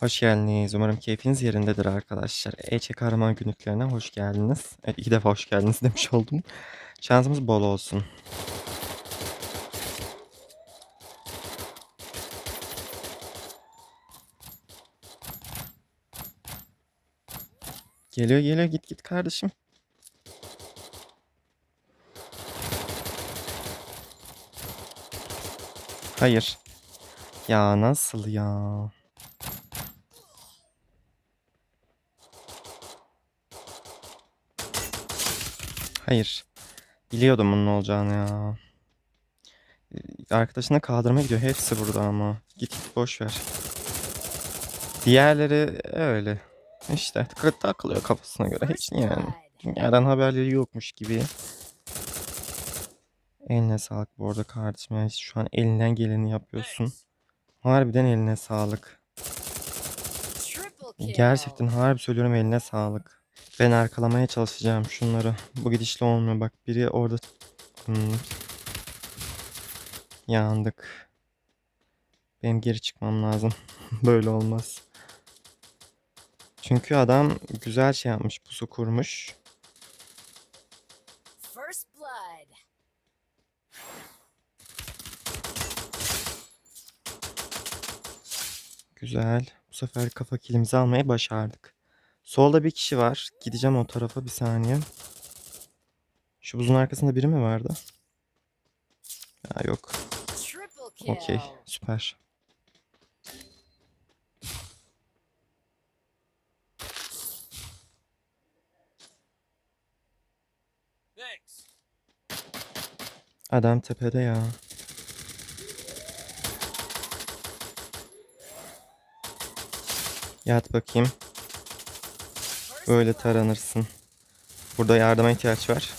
Hoş geldiniz. Umarım keyfiniz yerindedir arkadaşlar. EÇ kahraman günlüklerine hoş geldiniz. Evet iki defa hoş geldiniz demiş oldum. Şansımız bol olsun. Geliyor geliyor git git kardeşim. Hayır. Ya nasıl ya? Hayır. Biliyordum bunun olacağını ya. Arkadaşına kaldırmaya gidiyor. Hepsi burada ama. Git git boş ver. Diğerleri öyle. İşte takılıyor kafasına göre. Hiç yani. Dünyadan haberleri yokmuş gibi. Eline sağlık bu arada kardeşim. Yani şu an elinden geleni yapıyorsun. Harbiden eline sağlık. Gerçekten harbi söylüyorum eline sağlık. Ben arkalamaya çalışacağım şunları. Bu gidişle olmuyor. Bak biri orada... Hmm. Yandık. Benim geri çıkmam lazım. Böyle olmaz. Çünkü adam güzel şey yapmış. Pusu kurmuş. Güzel. Bu sefer kafa kilimizi almayı başardık. Solda bir kişi var. Gideceğim o tarafa bir saniye. Şu buzun arkasında biri mi vardı? Ya yok. Okey. Süper. Adam tepede ya. Yat bakayım. Böyle taranırsın. Burada yardıma ihtiyaç var.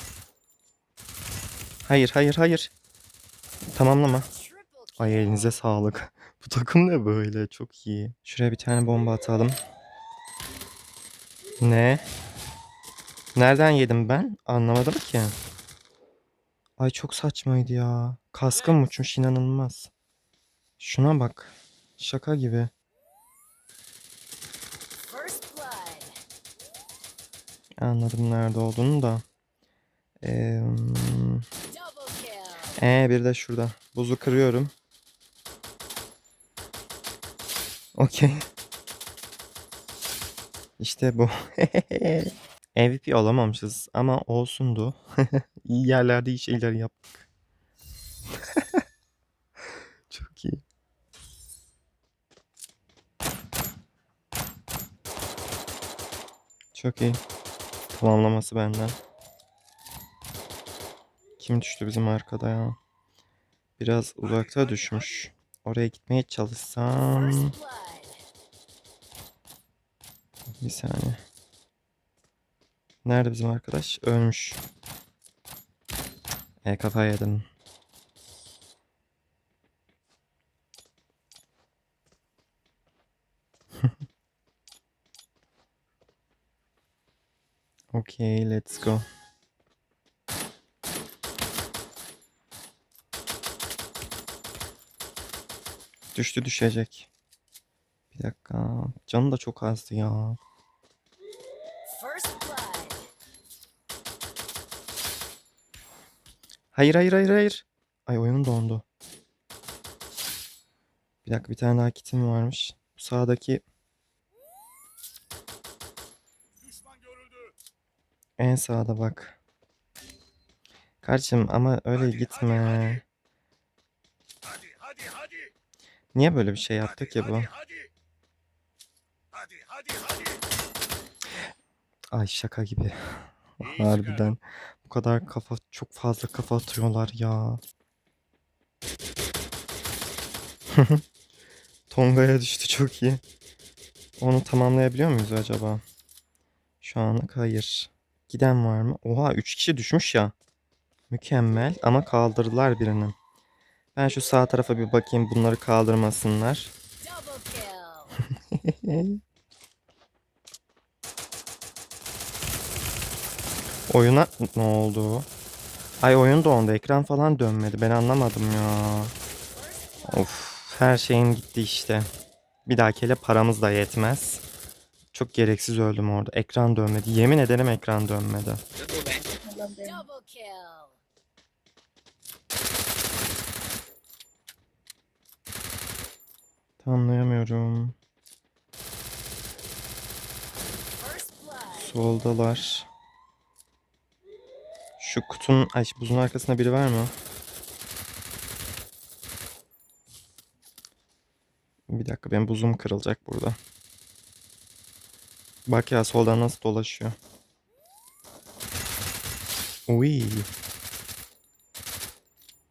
Hayır, hayır, hayır. Tamamlama. Ay elinize sağlık. Bu takım ne böyle? Çok iyi. Şuraya bir tane bomba atalım. Ne? Nereden yedim ben? Anlamadım ki. Ay çok saçmaydı ya. Kaskım uçmuş inanılmaz. Şuna bak. Şaka gibi. First blood. Anladım nerede olduğunu da. Ee, ee, bir de şurada. Buzu kırıyorum. Okey. İşte bu. MVP olamamışız ama olsundu. iyi yerlerde iyi şeyler yaptık. Çok iyi. Tamamlaması benden. Kim düştü bizim arkada ya? Biraz uzakta düşmüş. Oraya gitmeye çalışsam... Bir saniye. Nerede bizim arkadaş? Ölmüş. E kafa yedim. Okay, let's go. Düştü düşecek. Bir dakika. Canı da çok azdı ya. Hayır hayır hayır hayır. Ay oyunum dondu. Bir dakika bir tane daha kitim varmış. Bu sağdaki en sağda bak. Kardeşim ama öyle Hadi, gitme. hadi, Hadi hadi hadi. Niye böyle bir şey yaptı ki bu? Hadi hadi. Hadi. Ay şaka gibi. İyi Harbiden. Bu kadar kafa çok fazla kafa atıyorlar ya. Tonga'ya düştü çok iyi. Onu tamamlayabiliyor muyuz acaba? Şu anlık hayır. Giden var mı? Oha 3 kişi düşmüş ya. Mükemmel ama kaldırdılar birini. Ben şu sağ tarafa bir bakayım bunları kaldırmasınlar. Oyuna ne oldu? Ay oyun dondu. Ekran falan dönmedi. Ben anlamadım ya. Of. Her şeyim gitti işte. Bir dahakile paramız da yetmez. Çok gereksiz öldüm orada. Ekran dönmedi. Yemin ederim ekran dönmedi. Anlayamıyorum. Soldalar. Şu kutunun, ay buzun arkasında biri var mı? Bir dakika benim buzum kırılacak burada. Bak ya soldan nasıl dolaşıyor. Uy.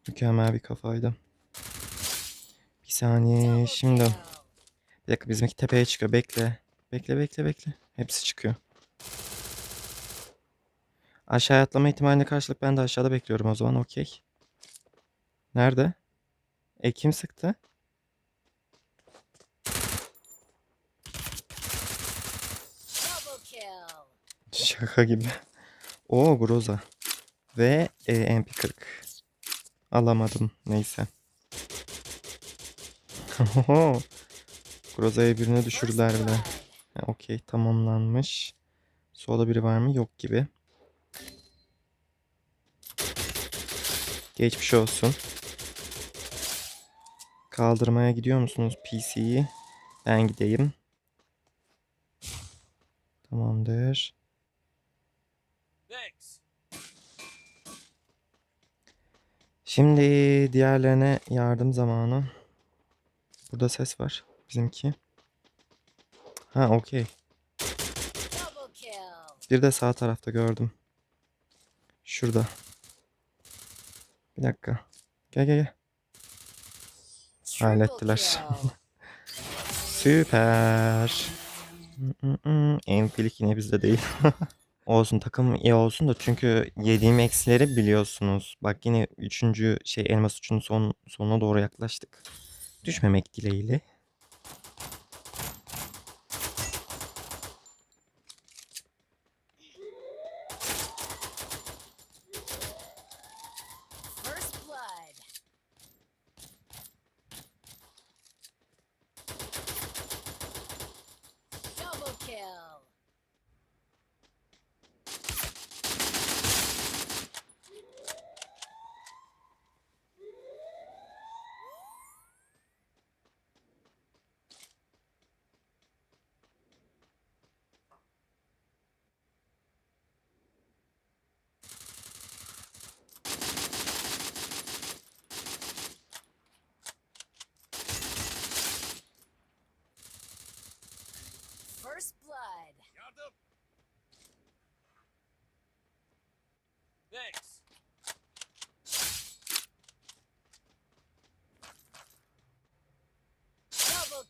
Mükemmel bir kafaydı. Bir saniye şimdi. Bir dakika bizimki tepeye çıkıyor. Bekle. Bekle bekle bekle. Hepsi çıkıyor. Aşağı atlama ihtimaline karşılık ben de aşağıda bekliyorum o zaman. Okey. Nerede? E kim sıktı? Double kill. Şaka gibi. O Groza. Ve e, MP40. Alamadım. Neyse. Oho. Groza'ya birini First düşürdüler bile. Okey tamamlanmış. Solda biri var mı? Yok gibi. Geçmiş olsun. Kaldırmaya gidiyor musunuz PC'yi? Ben gideyim. Tamamdır. Şimdi diğerlerine yardım zamanı. Burada ses var. Bizimki. Ha okey. Bir de sağ tarafta gördüm. Şurada. Bir dakika. Gel gel gel. Hallettiler. Süper. Enfilik yine bizde değil. olsun takım iyi olsun da çünkü yediğim eksileri biliyorsunuz. Bak yine üçüncü şey elmas üçünün son, sonuna doğru yaklaştık. Düşmemek dileğiyle. Kill.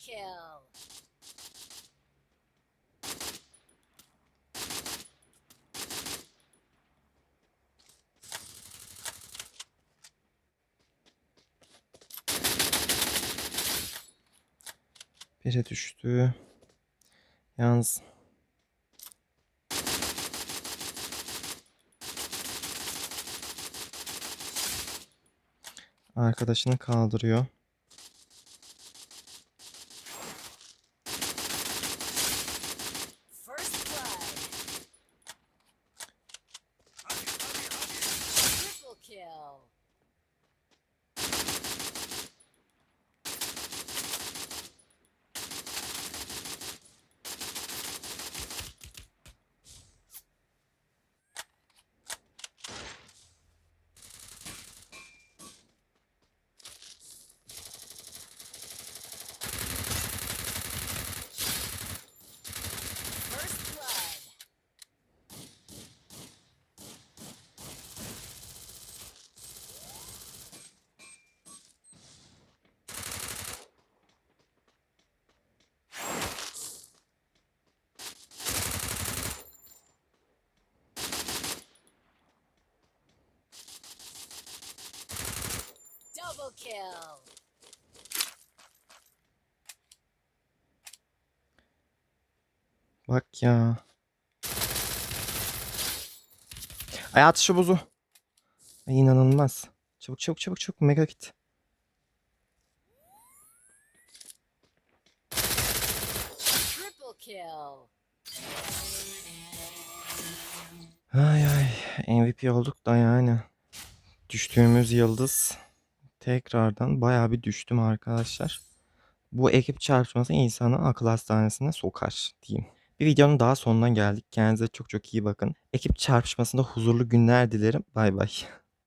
Kill. Biri düştü. Yalnız arkadaşını kaldırıyor. First blood. Hadi hadi hadi. Triple kill. First blood. Double kill. Bak ya. Ay at şu buzu. Ay, inanılmaz. Çabuk çabuk çabuk çabuk mega kill. Ay ay MVP olduk da yani. Düştüğümüz yıldız tekrardan bayağı bir düştüm arkadaşlar. Bu ekip çarpışması insanı akıl hastanesine sokar diyeyim. Bir videonun daha sonuna geldik. Kendinize çok çok iyi bakın. Ekip çarpışmasında huzurlu günler dilerim. Bay bay.